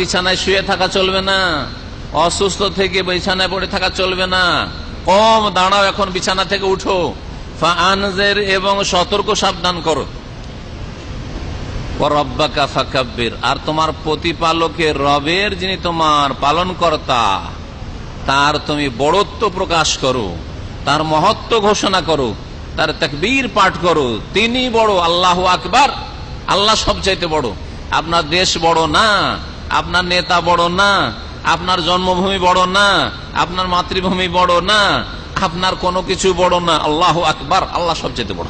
বিছানায় শুয়ে থাকা চলবে না। অসুস্থ থেকে বিছানায় পড়ে থাকা চলবে না। কম দাঁড়াও এখন বিছানা থেকে উঠো। এবং সতর্ক সাবধান করো। আর তোমার প্রতিপালকের রবের যিনি তোমার পালন কর্তা তার তুমি বড়ত্ব প্রকাশ করো, তার মহত্ব ঘোষণা করো, তার তাকবীর পাঠ করো। তিনি বড়, আল্লাহ আকবার। আল্লাহ সবচাইতে বড়। আপনার দেশ বড় না। আপনার নেতা বড় না, আপনার জন্মভূমি বড় না, আপনার মাতৃভূমি বড় না, আপনার কোনো কিছু বড় না। আল্লাহ আকবার, আল্লাহ সবচেয়ে বড়।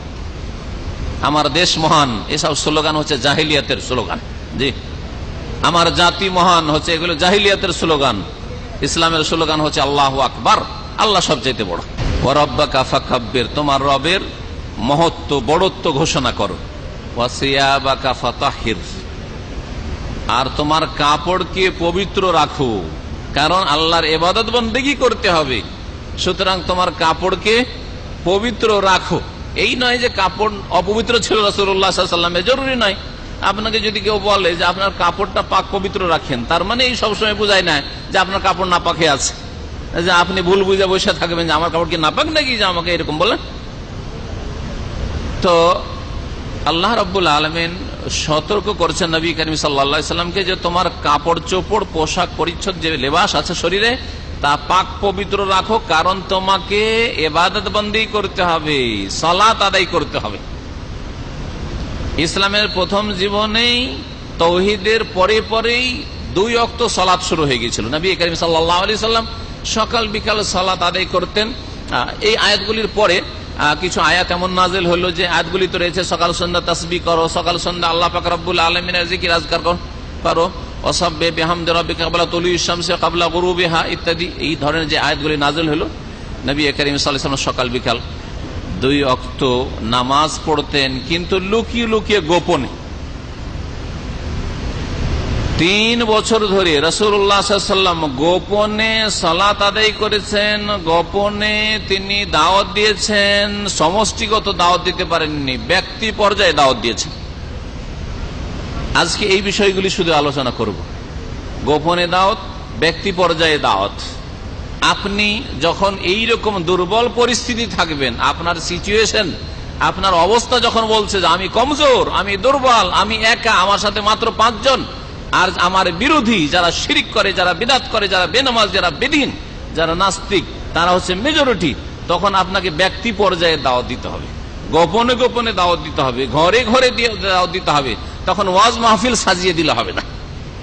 আমার দেশ মহান, এসব স্লোগান হচ্ছে জাহিলিয়াতের স্লোগান। জি। আমার জাতি মহান হচ্ছে, এগুলো জাহিলিয়াতের স্লোগান। ইসলামের স্লোগান হচ্ছে আল্লাহ আকবার, আল্লাহ সবচেয়ে বড়। রব্বা কাফা কাব্যের তোমার রবের মহত্ব, বড়ত্ব ঘোষণা করো। ওয়াসিয়া বা কাফা তাহির আর তোমার কাপড়কে পবিত্র রাখো, কারণ আল্লাহর এবাদত বন্দেগি করতে হবে। সুতরাং তোমার কাপড়কে পবিত্র রাখো। এই নয় যে কাপড় অপবিত্র ছিল রসুল্লাহ সাল্লামের জরুরি নয়। আপনাকে যদি কেউ বলে যে আপনার কাপড়টা পাক পবিত্র রাখেন, তার মানে এই সবসময় বোঝায় না যে আপনার কাপড় না নাপাকে আছে। যে আপনি ভুল বুঝে বসে থাকবেন যে আমার কাপড় কি নাপাক নাকি, যে আমাকে এরকম বলেন তো আল্লাহ রব্বুল আলমিন সতর্ক করছেন নবী করিম সাল্লা সাল্লামকে যে তোমার কাপড় চোপড়, পোশাক পরিচ্ছদ যে লেবাস আছে শরীরে, তা পাক পবিত্র রাখো, কারণ তোমাকে এবাদত বন্দী করতে হবে, সলাত আদায় করতে হবে। ইসলামের প্রথম জীবনেই তৌহিদের পরে পরেই দুই অক্ত সলাৎ শুরু হয়ে গিয়েছিল। নবী করিম সাল্লাহ আলি সাল্লাম সকাল বিকাল সলাৎ আদায় করতেন। এই আয়াতগুলির পরে কিছু আয়াত এমন নাজেল হলো যে আয়াতগুলি তো রয়েছে, সকাল সন্ধ্যা তসবি করো, সকাল সন্ধ্যা আল্লাহ পাক রব্বুল আলমিনের জিকির আজকার করো অসব্বে বেহামদ রব্বি কাবলা তলু ইসামসে কাবলা গরু বেহা ইত্যাদি। এই ধরনের যে আয়াতগুলি নাজেল হলো, নবী করিম সাল্লাম সকাল বিকাল দুই অক্ত নামাজ পড়তেন, কিন্তু লুকিয়ে লুকিয়ে গোপনে। তিন বছর ধরে রসুল্লাহাম গোপনে সালাত আদায় করেছেন, গোপনে তিনি দাওয়াত দিয়েছেন, সমষ্টিগত দাওয়াত দিতে পারেননি, ব্যক্তি পর্যায়ে দাওয়াত দিয়েছেন। আজকে এই বিষয়গুলি শুধু আলোচনা করব। গোপনে দাওয়াত, ব্যক্তি পর্যায়ে দাওয়াত। আপনি যখন এই রকম দুর্বল পরিস্থিতি থাকবেন, আপনার সিচুয়েশন আপনার অবস্থা যখন বলছে যে আমি কমজোর, আমি দুর্বল, আমি একা, আমার সাথে মাত্র পাঁচজন আর আমার বিরোধী যারা শিরিক করে, যারা বিদাত করে, যারা বেনামাজ, যারা বেদিন, যারা নাস্তিক, তারা হচ্ছে মেজরিটি তখন আপনাকে ব্যক্তি পর্যায়ে দাওয়াত দিতে হবে। গোপনে গোপনে দাওয়াত দিতে হবে। ঘরে ঘরে দাওয়াত দিতে হবে। তখন ওয়াজ মাহফিল সাজিয়ে দিলে হবে না।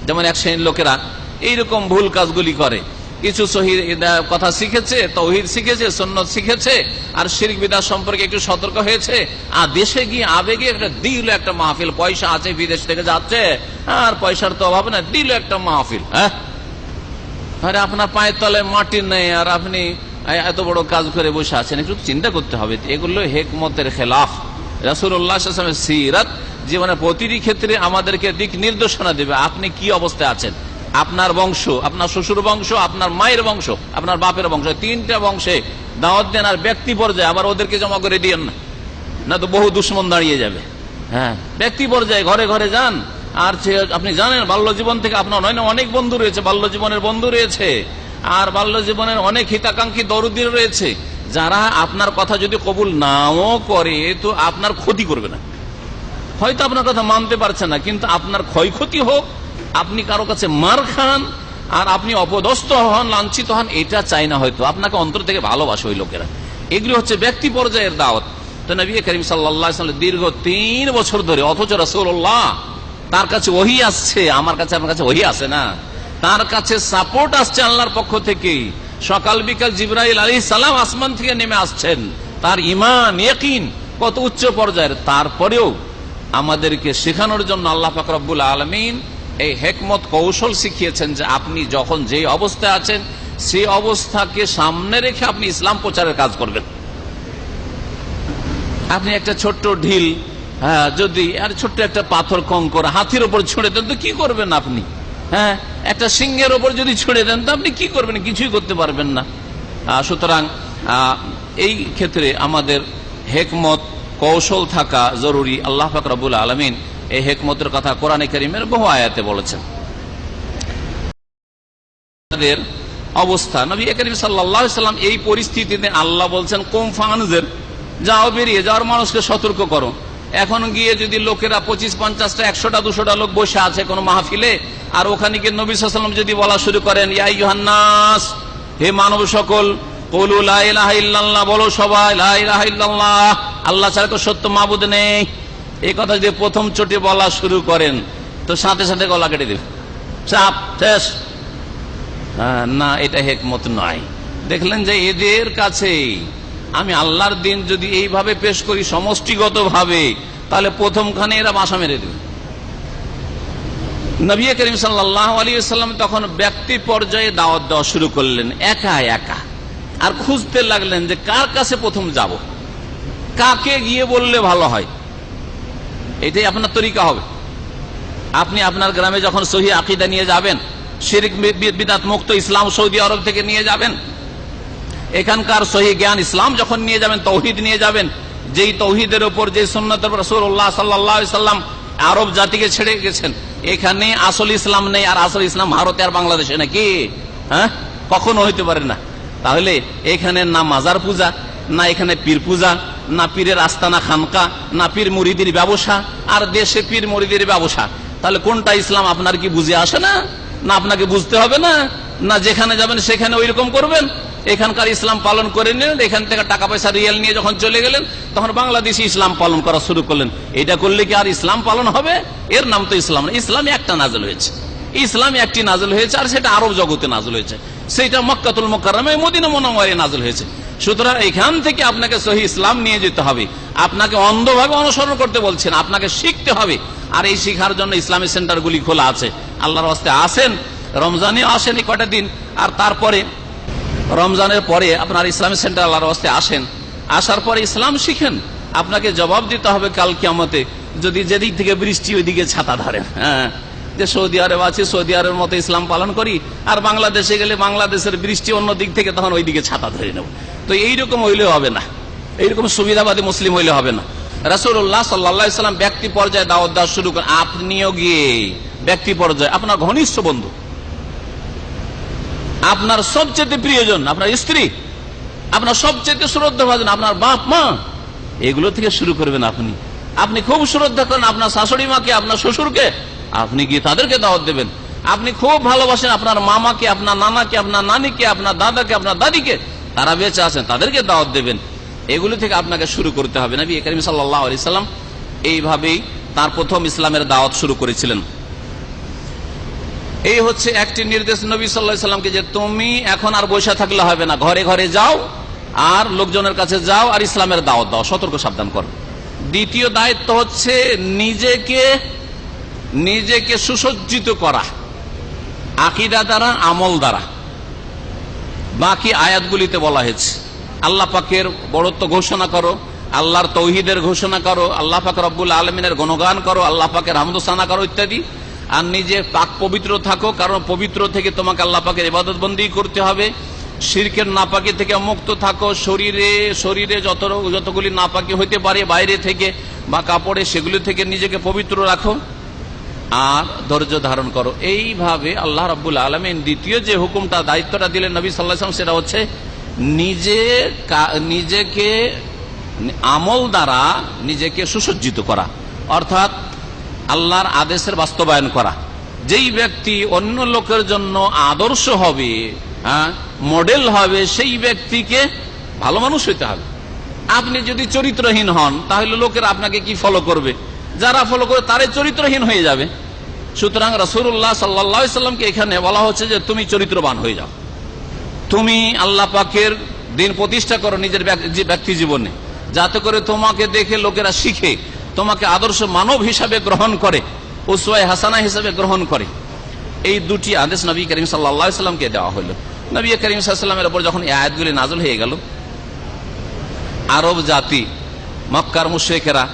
যেমন এক শ্রেণির লোকেরা এইরকম ভুল কাজগুলি করে। কিছু শহীদ কথা শিখেছে, তৌহিদ শিখেছে সন্ন্যত শিখেছে, আর শিরিক বিদার সম্পর্কে একটু সতর্ক হয়েছে। আর দেশে গিয়ে আবেগে একটা দিল একটা মাহফিল, পয়সা আছে, বিদেশ থেকে যাচ্ছে, আর পয়সার তো অভাব না দিল একটা মাহফিল হ্যাঁ? আরে আপনার পায়ের তলায় মাটি নেই, আর আপনি এত বড় কাজ করে বসে আছেন, একটু চিন্তা করতে হবে। এগুলো হেকমতের খেলাফ। রাসুল্লাহ সিরাত জীবনের প্রতিটি ক্ষেত্রে আমাদেরকে দিক নির্দেশনা দেবে, আপনি কি অবস্থায় আছেন? আপনার বংশ, আপনার শ্বশুর বংশ, আপনার মায়ের বংশ, আপনার বাপের বংশ তিনটা বংশে দাওয়াত দেন আর ব্যক্তি পর্যায়ে আবার ওদেরকে জমা করে দিয়েন না। না তো বহু দুশ্মন দাঁড়িয়ে যাবে। হ্যাঁ ব্যক্তি পর্যায়ে ঘরে ঘরে যান। আর আপনি জানেন বাল্য জীবন থেকে আপনার নয় অনেক বন্ধু রয়েছে বাল্য জীবনের বন্ধু রয়েছে। আর বাল্য জীবনের অনেক হিতাকাঙ্ক্ষী দরদি রয়েছে। যারা আপনার কথা যদি কবুল নাও করে, তো আপনার ক্ষতি করবে না। হয়তো আপনার কথা মানতে পারছে না, কিন্তু আপনার ক্ষয়ক্ষতি হোক আপনি কারও কাছে মার খান, আর আপনি অপদস্থ হন, লাঞ্ছিত হন, এটা চাই না হয়তো। আপনাকে অন্তর থেকে ভালোবাসে ওই লোকেরা। এগুলি হচ্ছে ব্যক্তি পর্যায়ের দাওয়াত। তো নবী করিম সাল্লা দীর্ঘ তিন বছর ধরে, অথচ রসুল্লাহ তার কাছে ওহি আসছে, আমার কাছে আপনার কাছে ওহি আসে না। তার কাছে সাপোর্ট আসছে আল্লাহর পক্ষ থেকে। সকাল বিকাল জিব্রাইল আলী সালাম আসমান থেকে নেমে আসছেন। তার ইমান ইয়কিন কত উচ্চ পর্যায়ের। তারপরেও আমাদেরকে শেখানোর জন্য আল্লাহ ফাকরাবুল আলমিন এই হেকমত কৌশল শিখিয়েছেন যে আপনি যখন যে অবস্থায় আছেন, সেই অবস্থাকে সামনে রেখে আপনি ইসলাম প্রচারের কাজ করবেন। আপনি একটা ছোট্ট ঢিল হ্যাঁ যদি আর ছোট্ট একটা পাথর কঙ্কর হাতির ওপর ছুঁড়ে দেন, তো কি করবেন আপনি? হ্যাঁ একটা সিংহের ওপর যদি ছুঁড়ে দেন, তো আপনি কি করবেন? কিছুই করতে পারবেন না। সুতরাং এই ক্ষেত্রে আমাদের হেকমত, কৌশল থাকা জরুরি। আল্লাহ ফাকরাবুল আলমিন এই হেকমতের কথা কোরআনে করিমের বহু আয়াতে বলেছেন। তাদের সাল্লাম এই পরিস্থিতিতে আল্লাহ বলছেন যাও বেরিয়ে, যাওয়ার মানুষকে সতর্ক করো। এখন গিয়ে যদি লোকেরা পঁচিশ, পঞ্চাশটা, একশোটা, দুশোটা লোক বসে আছে কোনো মাহফিলে, আর ওখানে গিয়ে নবী সাল্লাম যদি বলা শুরু করেন ইউহান্নাস হে মানব সকল, কলু লা ইলাহা বলো সবাই আল্লাহ ছাড়া তো সত্য মাবুদ নেই। এই কথা যদি প্রথম চোটে বলা শুরু করেন, তো সাথে সাথে গলা কেটে দেবে চাপ, শেষ। না, এটা হেকমত নয়। দেখলেন যে এদের কাছে আমি আল্লাহর দিন যদি এইভাবে পেশ করি সমষ্টিগত ভাবে তাহলে প্রথমখানে এরা বাসা মেরে দেবে। নবী করিম সাল্লাহ আলী সাল্লাম তখন ব্যক্তি পর্যায়ে দাওয়াত দেওয়া শুরু করলেন, একা একা। আর খুঁজতে লাগলেন যে কার কাছে প্রথম যাব? কাকে গিয়ে বললে ভালো হয়? এটাই আপনার তরিকা হবে। আপনি আপনার গ্রামে যখন সহি আকিদা নিয়ে যাবেন, শিরিক বিদাত মুক্ত ইসলাম সৌদি আরব থেকে নিয়ে যাবেন, এখানকার সহি জ্ঞান ইসলাম যখন নিয়ে যাবেন, তৌহিদ নিয়ে যাবেন, যেই তৌহিদের ওপর যে সন্ন্যত রসুল্লাহ সাল্লাহ সাল্লাম আরব জাতিকে ছেড়ে গেছেন, এখানে আসল ইসলাম নেই আর আসল ইসলাম ভারতে আর বাংলাদেশে নাকি? হ্যাঁ? কখনো হইতে পারে না। তাহলে এখানে না মাজার পূজা, না এখানে পীর পূজা না পীরের আস্তানা খানকা, না পীর মুরিদির ব্যবসা, আর দেশে পীর মুরিদির ব্যবসা। তাহলে কোনটা ইসলাম আপনার কি বুঝে আসে না? না আপনাকে বুঝতে হবে না? না যেখানে যাবেন সেখানে ওই রকম করবেন? এখানকার ইসলাম পালন করে নিলেন, এখান থেকে টাকা পয়সা রিয়েল নিয়ে যখন চলে গেলেন, তখন বাংলাদেশি ইসলাম পালন করা শুরু করলেন। এটা করলে কি আর ইসলাম পালন হবে? এর নাম তো ইসলাম না। ইসলামে একটা নাজল হয়েছে। ইসলাম একটি নাজল হয়েছে, আর সেটা আরব জগতে নাজল হয়েছে। সেটা মক্কাতুল মোকারমে মদিনা মনোমারে নাজল হয়েছে। সুতরাং এখান থেকে আপনাকে সহি ইসলাম নিয়ে যেতে হবে। আপনাকে অন্ধভাবে অনুসরণ করতে বলছেন, আপনাকে শিখতে হবে। আর এই শিখার জন্য ইসলামী সেন্টারগুলি খোলা আছে। আল্লাহর হস্তে আসেন রমজানে আসেন এই কটা দিন। আর তারপরে, রমজানের পরে আপনার ইসলামী সেন্টার আল্লাহর হস্তে আসেন। আসার পরে ইসলাম শিখেন। আপনাকে জবাব দিতে হবে কাল কিয়ামতে, যদি যেদিক থেকে বৃষ্টি ওইদিকে ছাতা ধরেন। হ্যাঁ। যে সৌদি আরব আছে, সৌদি আরবের মতো ইসলাম পালন করি, আর বাংলাদেশে গেলে বাংলাদেশের বৃষ্টি অন্য দিক থেকে তখন ওইদিকে ছাতা ধরে নেব। তো এইরকম হইলে হবে না। এইরকম সুবিধাবাদী মুসলিম হইলে হবে না। রাসুল্লাহ সাল্লা সাল্লাম ব্যক্তি পর্যায়ে দাওয়াত দেওয়া শুরু করেন। আপনিও গিয়ে ব্যক্তি পর্যায়ে, আপনার ঘনিষ্ঠ বন্ধু, আপনার সবচেয়ে প্রিয়জন, আপনার স্ত্রী, আপনার সবচেয়ে শ্রদ্ধা ভাজন আপনার বাপ মা, এগুলো থেকে শুরু করবেন আপনি। আপনি খুব শ্রদ্ধা করেন, আপনার শাশুড়ি মাকে, আপনার শ্বশুরকে আপনি গিয়ে তাদেরকে দাওয়াত দেবেন। আপনি খুব ভালোবাসেন আপনার মামাকে, আপনার নানাকে, আপনার নানিকে, আপনার দাদাকে, আপনার দাদিকে। তারা বেঁচে আছেন, তাদেরকে দাওয়াত দেবেন। এগুলো থেকে আপনাকে শুরু করতে হবে। নবী করিম সাল্লাহ আলি সাল্লাম এইভাবেই তার প্রথম ইসলামের দাওয়াত শুরু করেছিলেন। এই হচ্ছে একটি নির্দেশ নবী সাল্লাহ যে তুমি এখন আর বসে থাকলে হবে না। ঘরে ঘরে যাও আর লোকজনের কাছে যাও আর ইসলামের দাওয়াত দাও। সতর্ক সাবধান করো। দ্বিতীয় দায়িত্ব হচ্ছে নিজেকে নিজেকে সুসজ্জিত করা, আকিদা দ্বারা, আমল দ্বারা। বাকি আয়াতগুলিতে বলা হয়েছে, আল্লাহ পাকের বড়ত্ব ঘোষণা করো, আল্লাহর তৌহিদের ঘোষণা করো, আল্লাহ পাক রব্বুল আলমিনের গণগান করো, আল্লাহ পাকের হামদোসানা করো ইত্যাদি। আর নিজে পাক পবিত্র থাকো, কারণ পবিত্র থেকে তোমাকে আল্লাহ পাকের ইবাদত বন্দি করতে হবে। শিরকের নাপাকি থেকে মুক্ত থাকো, শরীরে শরীরে যত যতগুলি নাপাকি হইতে পারে বাইরে থেকে বা কাপড়ে, সেগুলি থেকে নিজেকে পবিত্র রাখো। আর ধৈর্য ধারণ করো। এইভাবে আল্লাহ রাবুল আলমিন দ্বিতীয় যে হুকুমটা, দায়িত্বটা দিলেন নবী সাল্লাহাম সেটা হচ্ছে নিজে নিজেকে আমল দ্বারা নিজেকে সুসজ্জিত করা। অর্থাৎ আল্লাহর আদেশের বাস্তবায়ন করা। যেই ব্যক্তি অন্য লোকের জন্য আদর্শ হবে হ্যাঁ মডেল হবে, সেই ব্যক্তিকে ভালো মানুষ হইতে হবে। আপনি যদি চরিত্রহীন হন, তাহলে লোকের আপনাকে কি ফলো করবে? যারা ফলো করে তারাই চরিত্রহীন হয়ে যাবে। সুতরাং রসুল্লাহ সাল্লামকে এখানে বলা হচ্ছে যে তুমি চরিত্রবান হয়ে যাও। তুমি আল্লাহ পাকের দিন প্রতিষ্ঠা করো নিজের ব্যক্তি জীবনে। যাতে করে তোমাকে দেখে লোকেরা শিখে, তোমাকে আদর্শ মানব হিসাবে গ্রহণ করে ওসুয়াই হাসানা হিসাবে গ্রহণ করে। এই দুটি আদেশ নবী করিম সাল্লামকে দেওয়া হলো। নবী করিম সাল্লামের ওপর যখন আয়াতগুলি নাজল হয়ে গেল, আরব জাতি, মক্কার মুশেকেরা